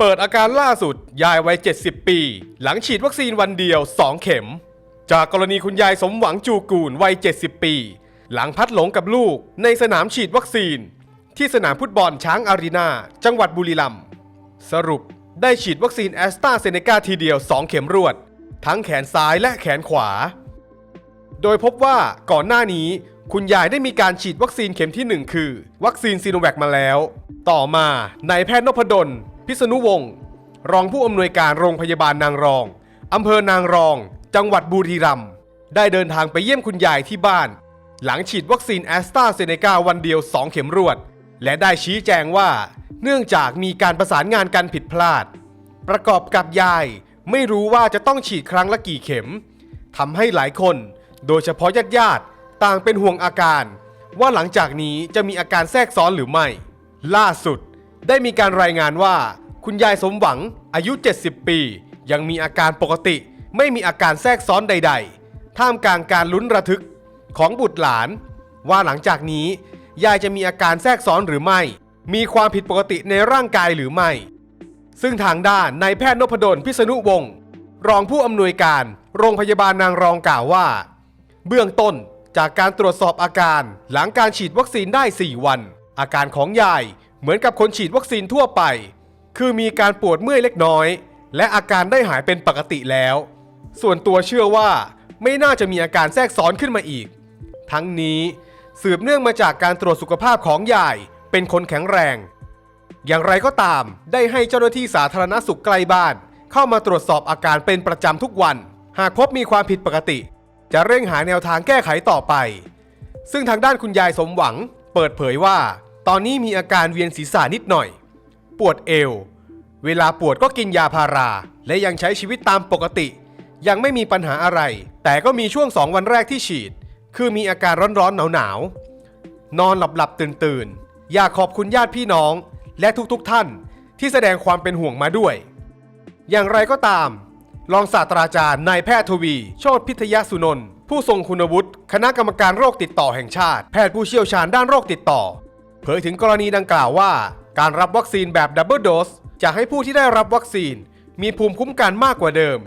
เปิดอาการล่าสุดยายวัย 70 ปี หลังฉีดวัคซีนวันเดียว 2 เข็ม จากกรณีคุณยายสมหวังจูกูลวัย 70 ปี หลังพัดหลงกับลูกในสนามฉีดวัคซีน ที่สนามฟุตบอลช้างอารีนา จังหวัดบุรีรัมย์สรุปได้ฉีดวัคซีนแอสตราเซเนกาทีเดียว 2 เข็มรวด ทั้งแขนซ้ายและแขนขวา โดยพบว่าก่อนหน้านี้คุณยายได้มีการฉีดวัคซีนเข็มที่ 1 คือ วัคซีนซีโนแวคมาแล้ว ต่อมานายแพทย์นพดล พิษณุวงศ์รองผู้อำนวยการโรงพยาบาลนางรองอำเภอนางรอง จังหวัดบุรีรัมย์ได้เดินทางไปเยี่ยมคุณยายที่บ้าน หลังฉีดวัคซีนแอสตราเซเนกาวันเดียว 2 เข็มรวด และได้ชี้แจงว่า เนื่องจากมีการประสานงานกันผิดพลาด ประกอบกับยายไม่รู้ว่าจะต้องฉีดครั้งละกี่เข็มทำให้หลายคน โดยเฉพาะญาติญาติต่างเป็นห่วงอาการ ว่าหลังจากนี้จะมีอาการแทรกซ้อนหรือไม่ ล่าสุด ได้มีการรายงานว่า คุณยายสมหวังอายุ 70 ปี ยังมีอาการปกติ ไม่มีอาการแทรกซ้อนใด ๆ ท่ามกลางการลุ้นระทึกของบุตรหลาน ว่าหลังจากนี้ ยายจะมีอาการแทรกซ้อนหรือไม่ มีความผิดปกติในร่างกายหรือไม่ ซึ่งทางด้านนายแพทย์นพดลพิษณุวงศ์รองผู้อำนวยการ โรงพยาบาลนางรองกล่าวว่า เบื้องต้นจากการตรวจสอบอาการหลังการฉีดวัคซีนได้ 4 วัน อาการของยาย เหมือนกับคนฉีดวัคซีนทั่วไป คือมีการปวดเมื่อยเล็กน้อย และอาการได้หายเป็นปกติแล้ว ส่วนตัวเชื่อว่าไม่น่าจะมีอาการแทรกซ้อนขึ้นมาอีก ทั้งนี้สืบเนื่องมาจากการตรวจสุขภาพของยายเป็นคนแข็งแรง อย่างไรก็ตามได้ให้เจ้าหน้าที่สาธารณสุขใกล้บ้าน เข้ามาตรวจสอบอาการเป็นประจำทุกวัน หากพบมีความผิดปกติ จะเร่งหาแนวทางแก้ไขต่อไป ซึ่งทางด้านคุณยายสมหวัง เปิดเผยว่า ตอนนี้มีอาการเวียนศีรษะนิดหน่อย ปวดเอว เวลาปวดก็กินยาพารา และยังใช้ชีวิตตามปกติ ยังไม่มีปัญหาอะไร แต่ก็มีช่วงสองวันแรกที่ฉีด คือมีอาการร้อนๆหนาวๆนอนหลับหลับตื่นตื่นๆ อยากขอบคุณญาติพี่น้อง และทุกๆท่านที่แสดงความเป็นห่วงมาด้วย อย่างไรก็ตาม รองศาสตราจารย์นายแพทย์ทวี โชติพิทยสุนนท์ผู้ทรงคุณวุฒิ คณะกรรมการโรคติดต่อแห่งชาติ แพทย์ผู้เชี่ยวชาญด้านโรคติดต่อ เผยถึงกรณีดังกล่าวว่า การรับวัคซีนแบบดับเบิลโดสจะให้ผู้ที่ได้รับวัคซีน มีภูมิคุ้มกันมากกว่าเดิม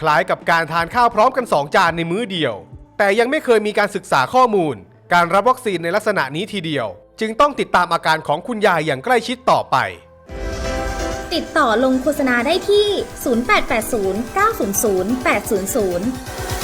คล้ายกับการทานข้าวพร้อมกัน 2 จานในมื้อเดียว แต่ยังไม่เคยมีการศึกษาข้อมูล การรับวัคซีนในลักษณะนี้ทีเดียว จึงต้องติดตามอาการของคุณยายอย่างใกล้ชิดต่อไป ติดต่อลงโฆษณาได้ที่ 0880 900 800